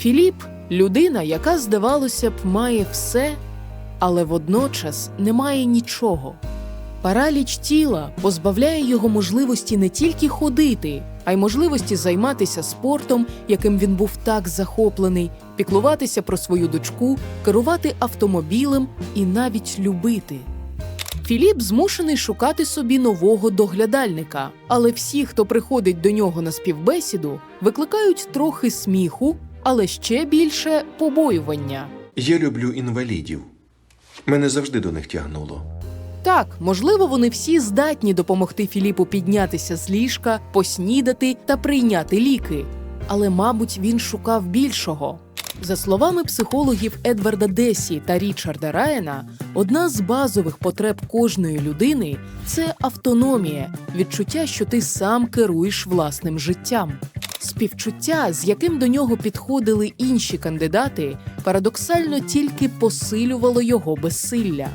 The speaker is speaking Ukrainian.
Філіп людина, яка, здавалося б, має все, але водночас не має нічого. Параліч тіла позбавляє його можливості не тільки ходити, а й можливості займатися спортом, яким він був так захоплений, піклуватися про свою дочку, керувати автомобілем і навіть любити. Філіп змушений шукати собі нового доглядальника, але всі, хто приходить до нього на співбесіду, викликають трохи сміху, але ще більше побоювання. Я люблю інвалідів. Мене завжди до них тягнуло. Так, можливо, вони всі здатні допомогти Філіпу піднятися з ліжка, поснідати та прийняти ліки. Але, мабуть, він шукав більшого. За словами психологів Едварда Десі та Річарда Райана, одна з базових потреб кожної людини це автономія, відчуття, що ти сам керуєш власним життям. Співчуття, з яким до нього підходили інші кандидати, парадоксально тільки посилювало його безсилля.